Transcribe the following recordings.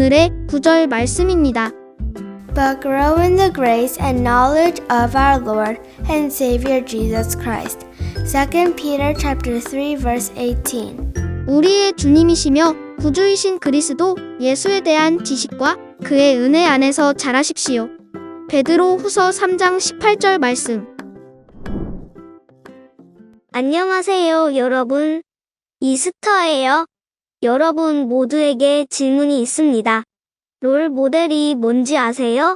오늘의 구절 말씀입니다. but grow in the grace and knowledge of our Lord and Savior Jesus Christ. 2 Peter chapter 3 verse 18. 우리의 주님이시며 구주이신 그리스도 예수에 대한 지식과 그의 은혜 안에서 자라십시오. 베드로 후서 3장 18절 말씀. 안녕하세요, 여러분. 이스터예요. 여러분 모두에게 질문이 있습니다. 롤 모델이 뭔지 아세요?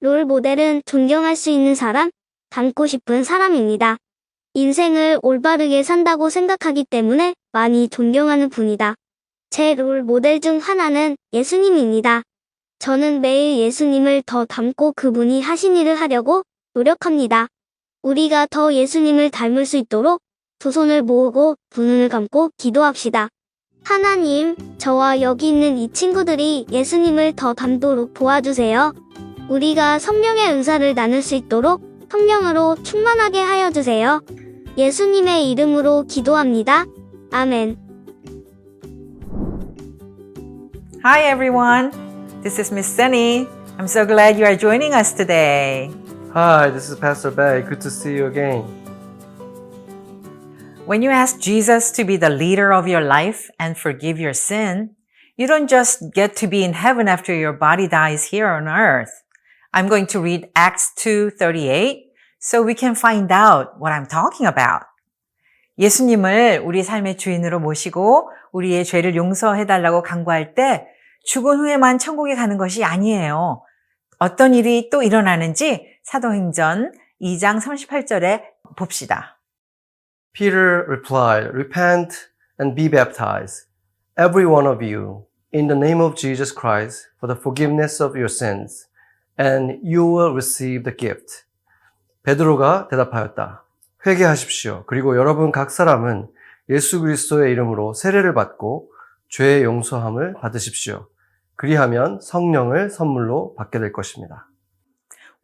롤 모델은 존경할 수 있는 사람, 닮고 싶은 사람입니다. 인생을 올바르게 산다고 생각하기 때문에 많이 존경하는 분이다. 제 롤 모델 중 하나는 예수님입니다. 저는 매일 예수님을 더 닮고 그분이 하신 일을 하려고 노력합니다. 우리가 더 예수님을 닮을 수 있도록 두 손을 모으고 두 눈을 감고 기도합시다. 하나님, 저와 여기 있는 이 친구들이 예수님을 더 닮도록 도와주세요. 우리가 성령의 은사를 나눌 수 있도록 성령으로 충만하게 하여 주세요. 예수님의 이름으로 기도합니다. 아멘. Hi everyone, this is Miss Sunny. I'm so glad you are joining us today. Hi, this is Pastor Bay. Good to see you again. When you ask Jesus to be the leader of your life and forgive your sin, you don't just get to be in heaven after your body dies here on earth. I'm going to read Acts 2:38 so we can find out what I'm talking about. 예수님을 우리 삶의 주인으로 모시고 우리의 죄를 용서해 달라고 간구할 때 죽은 후에만 천국에 가는 것이 아니에요. 어떤 일이 또 일어나는지 사도행전 2장 38절에 봅시다. Peter replied, Repent and be baptized, every one of you, in the name of Jesus Christ, for the forgiveness of your sins, and you will receive the gift. 베드로가 대답하였다. 회개하십시오. 그리고 여러분 각 사람은 예수 그리스도의 이름으로 세례를 받고 죄의 용서함을 받으십시오. 그리하면 성령을 선물로 받게 될 것입니다.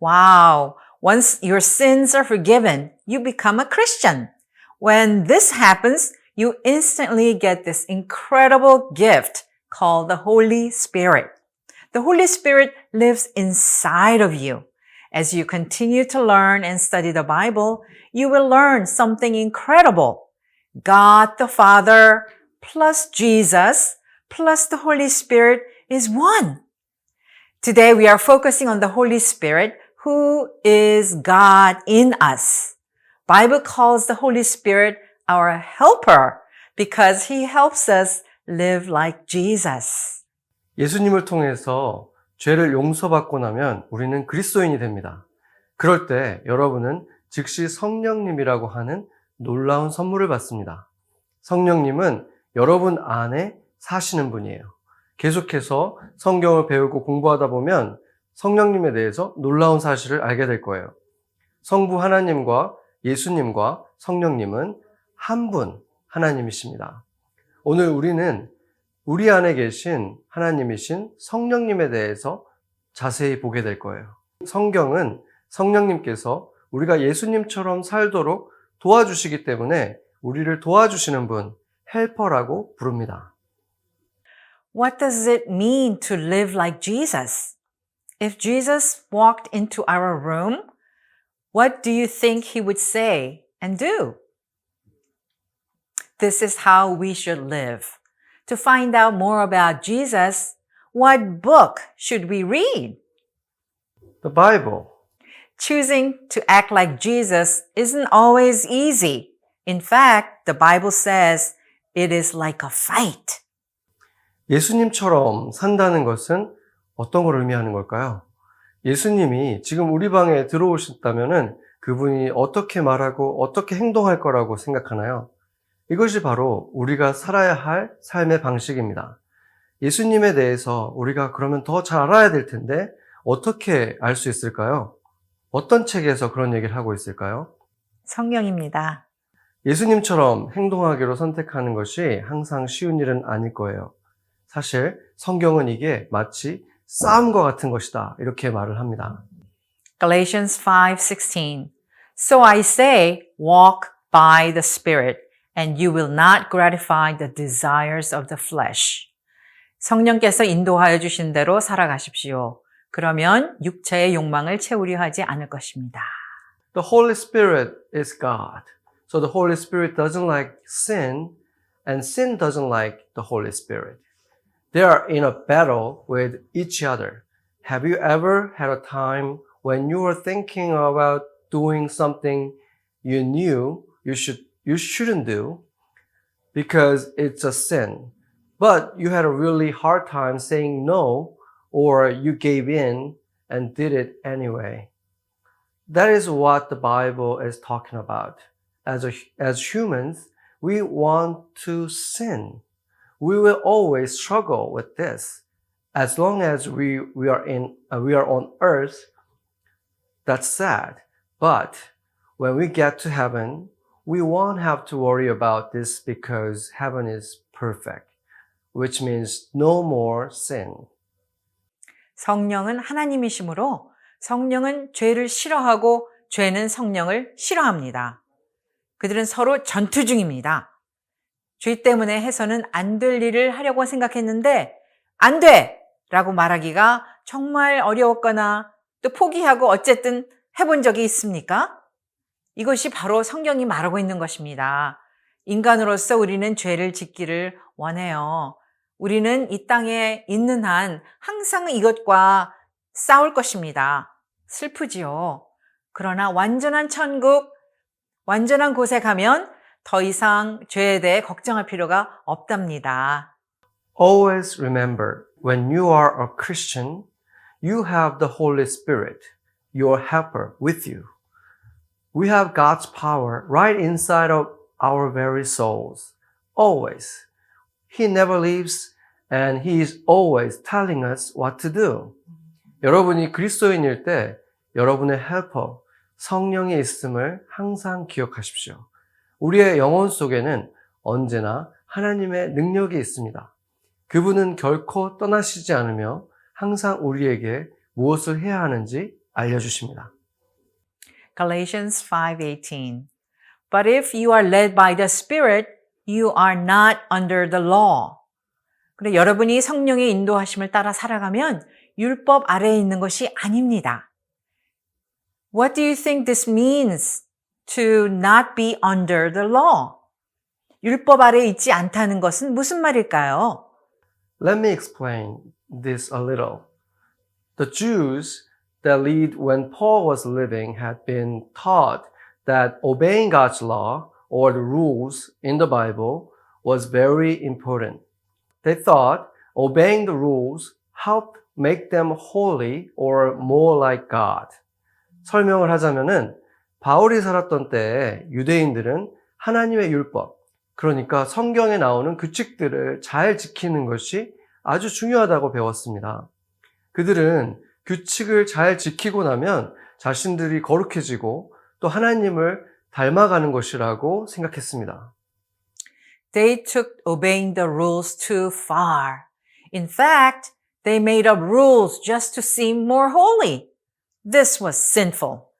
Wow. Once your sins are forgiven, you become a Christian. When this happens, you instantly get this incredible gift called the Holy Spirit. The Holy Spirit lives inside of you. As you continue to learn and study the Bible, you will learn something incredible. God the Father plus Jesus plus the Holy Spirit is one. Today we are focusing on the Holy Spirit who is God in us. Bible calls the Holy Spirit our helper because he helps us live like Jesus. 예수님을 통해서 죄를 용서받고 나면 우리는 그리스도인이 됩니다. 그럴 때 여러분은 즉시 성령님이라고 하는 놀라운 선물을 받습니다. 성령님은 여러분 안에 사시는 분이에요. 계속해서 성경을 배우고 공부하다 보면 성령님에 대해서 놀라운 사실을 알게 될 거예요. 성부 하나님과 예수님과 성령님은 한 분 하나님이십니다. 오늘 우리는 우리 안에 계신 하나님이신 성령님에 대해서 자세히 보게 될 거예요. 성경은 성령님께서 우리가 예수님처럼 살도록 도와주시기 때문에 우리를 도와주시는 분, 헬퍼라고 부릅니다. What does it mean to live like Jesus? If Jesus walked into our room, what do you think he would say and do? This is how we should live. To find out more about Jesus, what book should we read? The Bible. Choosing to act like Jesus isn't always easy. In fact, the Bible says it is like a fight. 예수님처럼 산다는 것은 어떤 걸 의미하는 걸까요? 예수님이 지금 우리 방에 들어오셨다면은 그분이 어떻게 말하고 어떻게 행동할 거라고 생각하나요? 이것이 바로 우리가 살아야 할 삶의 방식입니다. 예수님에 대해서 우리가 그러면 더 잘 알아야 될 텐데 어떻게 알 수 있을까요? 어떤 책에서 그런 얘기를 하고 있을까요? 성령입니다. 예수님처럼 행동하기로 선택하는 것이 항상 쉬운 일은 아닐 거예요. 사실 성경은 이게 마치 싸움과 같은 것이다. 이렇게 말을 합니다. Galatians 5:16. So I say, walk by the Spirit, and you will not gratify the desires of the flesh. 성령께서 인도하여 주신 대로 살아가십시오. 그러면 육체의 욕망을 채우려 하지 않을 것입니다. The Holy Spirit is God. So the Holy Spirit doesn't like sin, and sin doesn't like the Holy Spirit. They are in a battle with each other. Have you ever had a time when you were thinking about doing something you knew you should you shouldn't do because it's a sin, but you had a really hard time saying no or you gave in and did it anyway? That is what the Bible is talking about. As, a, as humans, we want to sin We will always struggle with this. As long as we, we, are, in, uh, we are on earth, that's sad. But when we get to heaven, we won't have to worry about this because heaven is perfect, which means no more sin. 성령은 하나님이시므로 성령은 죄를 싫어하고 죄는 성령을 싫어합니다. 그들은 서로 전투 중입니다. 죄 때문에 해서는 안 될 일을 하려고 생각했는데 안 돼! 라고 말하기가 정말 어려웠거나 또 포기하고 어쨌든 해본 적이 있습니까? 이것이 바로 성경이 말하고 있는 것입니다. 인간으로서 우리는 죄를 짓기를 원해요. 우리는 이 땅에 있는 한 항상 이것과 싸울 것입니다. 슬프지요. 그러나 완전한 천국, 완전한 곳에 가면 더 이상 죄에 대해 걱정할 필요가 없답니다. Always remember, when you are a Christian, you have the Holy Spirit, your helper, with you. We have God's power right inside of our very souls. Always. He never leaves and He is always telling us what to do. 여러분이 그리스도인일 때 여러분의 헬퍼, 성령이 있음을 항상 기억하십시오. 우리의 영혼 속에는 언제나 하나님의 능력이 있습니다. 그분은 결코 떠나시지 않으며 항상 우리에게 무엇을 해야 하는지 알려주십니다. Galatians 5:18. But if you are led by the Spirit, you are not under the law. 근데 여러분이 성령의 인도하심을 따라 살아가면 율법 아래에 있는 것이 아닙니다. What do you think this means to not be under the law? 율법 아래에 있지 않다는 것은 무슨 말일까요? Let me explain this a little. The Jews that lead when Paul was living had been taught that obeying God's law or the rules in the Bible was very important. They thought obeying the rules helped make them holy or more like God. 설명을 하자면은 바울이 살았던 때에 유대인들은 하나님의 율법, 그러니까 성경에 나오는 규칙들을 잘 지키는 것이 아주 중요하다고 배웠습니다. 그들은 규칙을 잘 지키고 나면 자신들이 거룩해지고 또 하나님을 닮아가는 것이라고 생각했습니다. They took obeying the rules too far. In fact, they made up rules just to seem more holy. This was sinful.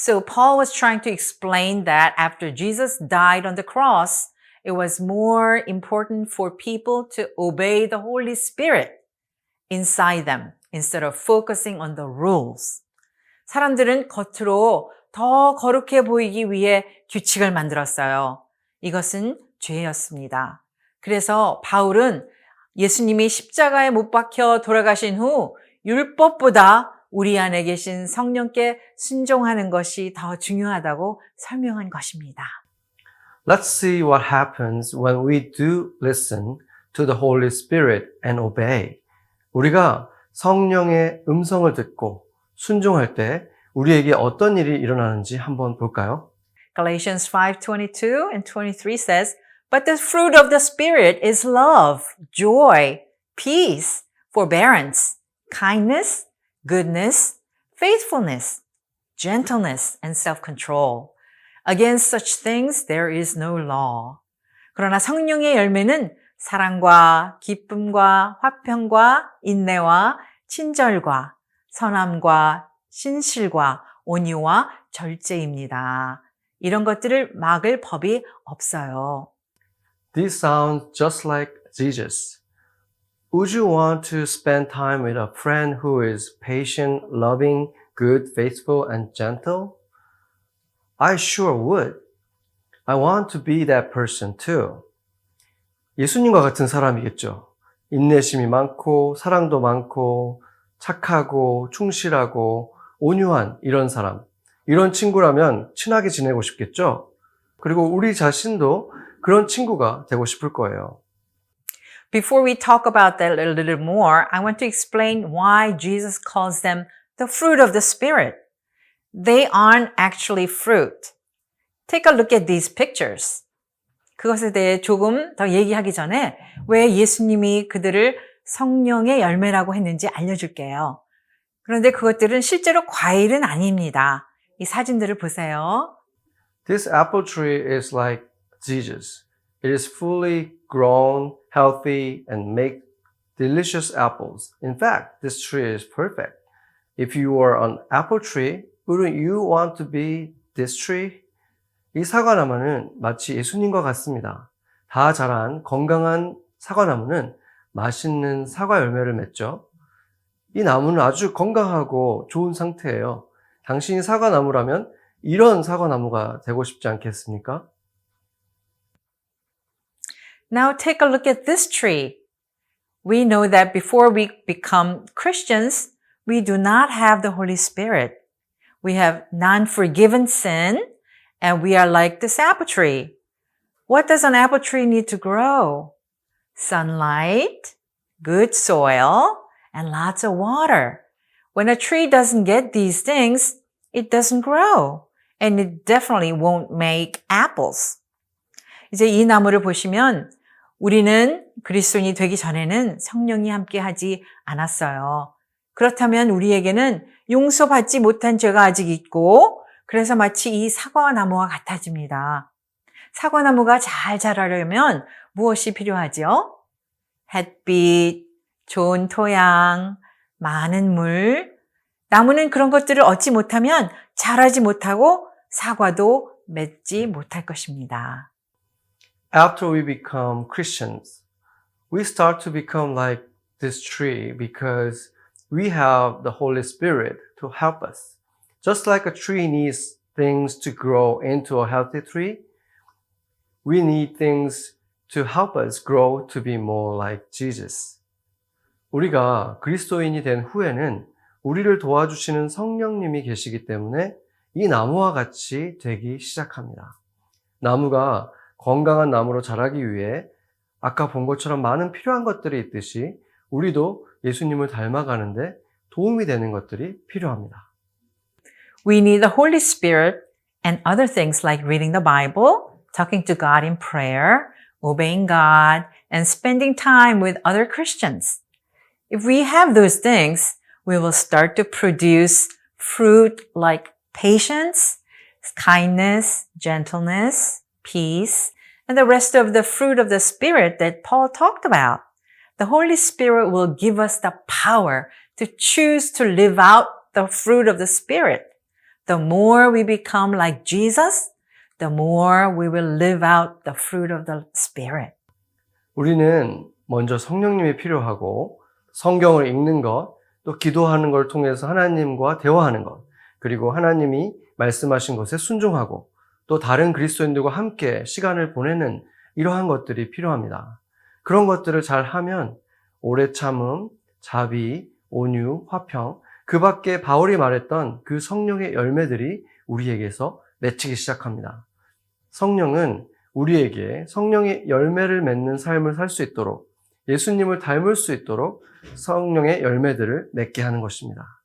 So Paul was trying to explain that after Jesus died on the cross, it was more important for people to obey the Holy Spirit inside them instead of focusing on the rules. 사람들은 겉으로 더 거룩해 보이기 위해 규칙을 만들었어요. 이것은 죄였습니다. 그래서 바울은 예수님이 십자가에 못 박혀 돌아가신 후 율법보다 우리 안에 계신 성령께 순종하는 것이 더 중요하다고 설명한 것입니다. Let's see what happens when we do listen to the Holy Spirit and obey. 우리가 성령의 음성을 듣고 순종할 때 우리에게 어떤 일이 일어나는지 한번 볼까요? Galatians 5:22 and 23 says, "But the fruit of the spirit is love, joy, peace, forbearance, kindness, goodness, faithfulness, gentleness, and self-control. Against such things there is no law." 그러나 성령의 열매는 사랑과 기쁨과 화평과 인내와 친절과 선함과 신실과 온유와 절제입니다. 이런 것들을 막을 법이 없어요. This sounds just like Jesus. Would you want to spend time with a friend who is patient, loving, good, faithful, and gentle? I sure would. I want to be that person too. 예수님과 같은 사람이겠죠. 인내심이 많고, 사랑도 많고, 착하고, 충실하고, 온유한 이런 사람. 이런 친구라면 친하게 지내고 싶겠죠? 그리고 우리 자신도 그런 친구가 되고 싶을 거예요. Before we talk about that a little more, I want to explain why Jesus calls them the fruit of the Spirit. They aren't actually fruit. Take a look at these pictures. 그것에 대해 조금 더 얘기하기 전에 왜 예수님이 그들을 성령의 열매라고 했는지 알려줄게요. 그런데 그것들은 실제로 과일은 아닙니다. 이 사진들을 보세요. This apple tree is like Jesus. It is fully grown, healthy, and make delicious apples. In fact, this tree is perfect. If you were an apple tree, wouldn't you want to be this tree? 이 사과나무는 마치 예수님과 같습니다. 다 자란 건강한 사과나무는 맛있는 사과 열매를 맺죠. 이 나무는 아주 건강하고 좋은 상태예요. 당신이 사과나무라면 이런 사과나무가 되고 싶지 않겠습니까? Now take a look at this tree. We know that before we become Christians, we do not have the Holy Spirit. We have non-forgiven sin, and we are like this apple tree. What does an apple tree need to grow? Sunlight, good soil, and lots of water. When a tree doesn't get these things, it doesn't grow, and it definitely won't make apples. 이제 이 나무를 보시면 우리는 그리스도인이 되기 전에는 성령이 함께 하지 않았어요. 그렇다면 우리에게는 용서받지 못한 죄가 아직 있고 그래서 마치 이 사과나무와 같아집니다. 사과나무가 잘 자라려면 무엇이 필요하죠? 햇빛, 좋은 토양, 많은 물. 나무는 그런 것들을 얻지 못하면 자라지 못하고 사과도 맺지 못할 것입니다. after we become Christians, we start to become like this tree because we have the Holy Spirit to help us. Just like a tree needs things to grow into a healthy tree, we need things to help us grow to be more like Jesus. 우리가 그리스도인이 된 후에는 우리를 도와주시는 성령님이 계시기 때문에 이 나무와 같이 되기 시작합니다. 나무가 건강한 나무로 자라기 위해 아까 본 것처럼 많은 필요한 것들이 있듯이 우리도 예수님을 닮아가는데 도움이 되는 것들이 필요합니다. We need the Holy Spirit and other things like reading the Bible, talking to God in prayer, obeying God, and spending time with other Christians. If we have those things, we will start to produce fruit like patience, kindness, gentleness, peace, and the rest of the fruit of the Spirit that Paul talked about. The Holy Spirit will give us the power to choose to live out the fruit of the Spirit. The more we become like Jesus, the more we will live out the fruit of the Spirit. 우리는 먼저 성령님이 필요하고 성경을 읽는 것, 또 기도하는 걸 통해서 하나님과 대화하는 것, 그리고 하나님이 말씀하신 것에 순종하고 또 다른 그리스도인들과 함께 시간을 보내는 이러한 것들이 필요합니다. 그런 것들을 잘 하면 오래 참음, 자비, 온유, 화평, 그 밖에 바울이 말했던 그 성령의 열매들이 우리에게서 맺히기 시작합니다. 성령은 우리에게 성령의 열매를 맺는 삶을 살 수 있도록 예수님을 닮을 수 있도록 성령의 열매들을 맺게 하는 것입니다.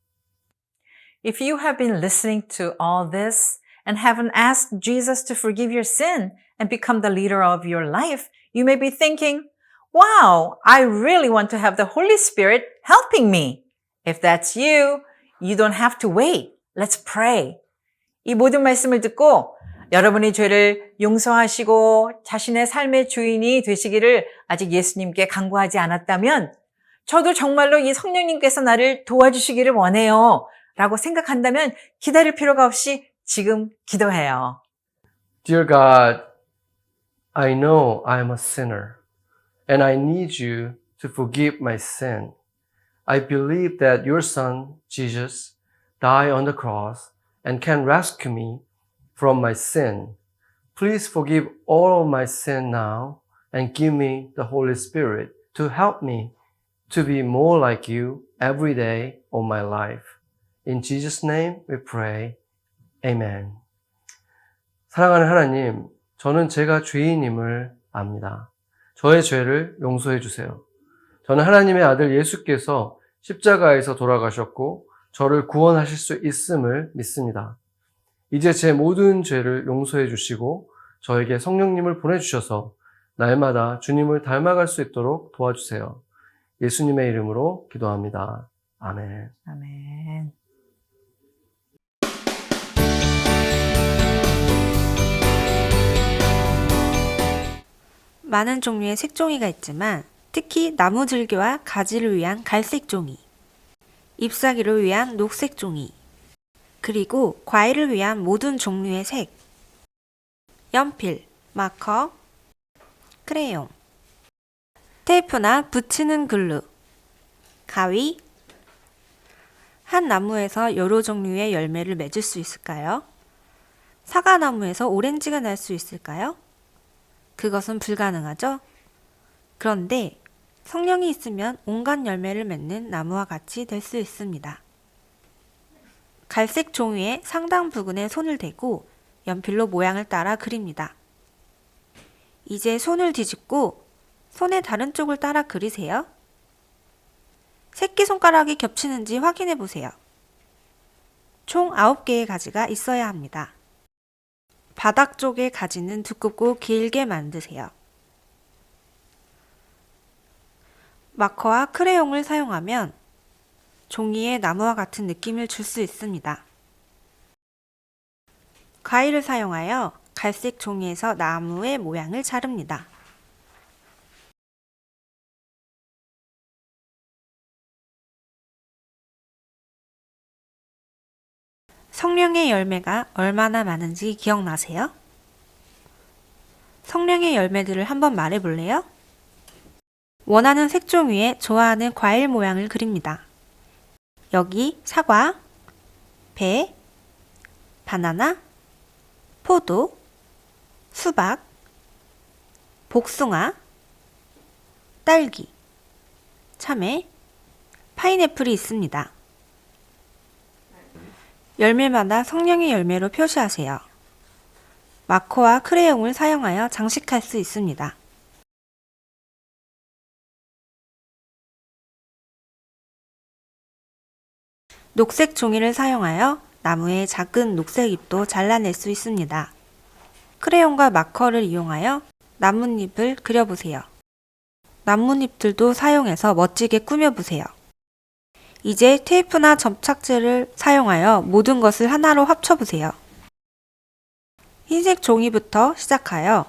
If you have been listening to all this and haven't asked Jesus to forgive your sin and become the leader of your life, you may be thinking, wow, I really want to have the Holy Spirit helping me. If that's you, you don't have to wait. Let's pray. 이 모든 말씀을 듣고 여러분의 죄를 용서하시고 자신의 삶의 주인이 되시기를 아직 예수님께 간구하지 않았다면 저도 정말로 이 성령님께서 나를 도와주시기를 원해요. 라고 생각한다면 기다릴 필요가 없이 지금 기도해요. Dear God, I know I'm a sinner and I need you to forgive my sin. I believe that your son, Jesus, died on the cross and can rescue me from my sin. Please forgive all of my sin now and give me the Holy Spirit to help me to be more like you every day of my life. In Jesus' name we pray. Amen. 사랑하는 하나님, 저는 제가 죄인임을 압니다. 저의 죄를 용서해 주세요. 저는 하나님의 아들 예수께서 십자가에서 돌아가셨고 저를 구원하실 수 있음을 믿습니다. 이제 제 모든 죄를 용서해 주시고 저에게 성령님을 보내주셔서 날마다 주님을 닮아갈 수 있도록 도와주세요. 예수님의 이름으로 기도합니다. 아멘. 아멘. 많은 종류의 색종이가 있지만 특히 나무 줄기와 가지를 위한 갈색 종이, 잎사귀를 위한 녹색 종이, 그리고 과일을 위한 모든 종류의 색, 연필, 마커, 크레용, 테이프나 붙이는 글루, 가위, 한 나무에서 여러 종류의 열매를 맺을 수 있을까요? 사과나무에서 오렌지가 날 수 있을까요? 그것은 불가능하죠? 그런데 성령이 있으면 온갖 열매를 맺는 나무와 같이 될 수 있습니다. 갈색 종이에 상당 부분에 손을 대고 연필로 모양을 따라 그립니다. 이제 손을 뒤집고 손의 다른 쪽을 따라 그리세요. 새끼손가락이 겹치는지 확인해 보세요. 총 9개의 가지가 있어야 합니다. 바닥 쪽의 가지는 두껍고 길게 만드세요. 마커와 크레용을 사용하면 종이에 나무와 같은 느낌을 줄 수 있습니다. 가위를 사용하여 갈색 종이에서 나무의 모양을 자릅니다. 성령의 열매가 얼마나 많은지 기억나세요? 성령의 열매들을 한번 말해 볼래요? 원하는 색종 위에 좋아하는 과일 모양을 그립니다. 여기 사과, 배, 바나나, 포도, 수박, 복숭아, 딸기, 참외, 파인애플이 있습니다. 열매마다 성령의 열매로 표시하세요. 마커와 크레용을 사용하여 장식할 수 있습니다. 녹색 종이를 사용하여 나무의 작은 녹색 잎도 잘라낼 수 있습니다. 크레용과 마커를 이용하여 나뭇잎을 그려보세요. 나뭇잎들도 사용해서 멋지게 꾸며보세요. 이제 테이프나 접착제를 사용하여 모든 것을 하나로 합쳐보세요. 흰색 종이부터 시작하여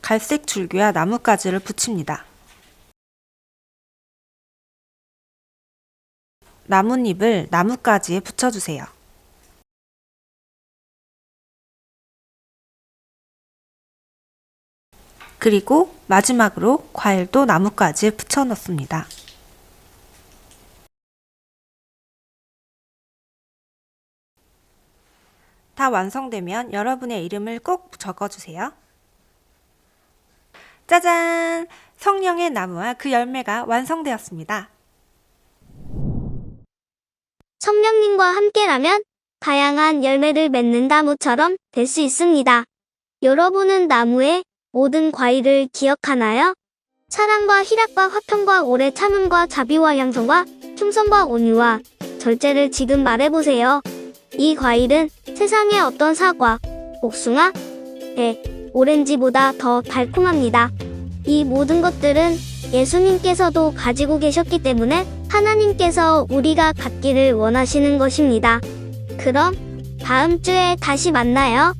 갈색 줄기와 나뭇가지를 붙입니다. 나뭇잎을 나뭇가지에 붙여주세요. 그리고 마지막으로 과일도 나뭇가지에 붙여 넣습니다. 다 완성되면 여러분의 이름을 꼭 적어주세요. 짜잔! 성령의 나무와 그 열매가 완성되었습니다. 성령님과 함께라면 다양한 열매를 맺는 나무처럼 될 수 있습니다. 여러분은 나무의 모든 과일을 기억하나요? 사랑과 희락과 화평과 오래 참음과 자비와 양성과 충성과 온유와 절제를 지금 말해보세요. 이 과일은 세상의 어떤 사과, 복숭아, 배, 오렌지보다 더 달콤합니다. 이 모든 것들은 예수님께서도 가지고 계셨기 때문에 하나님께서 우리가 갖기를 원하시는 것입니다. 그럼 다음 주에 다시 만나요.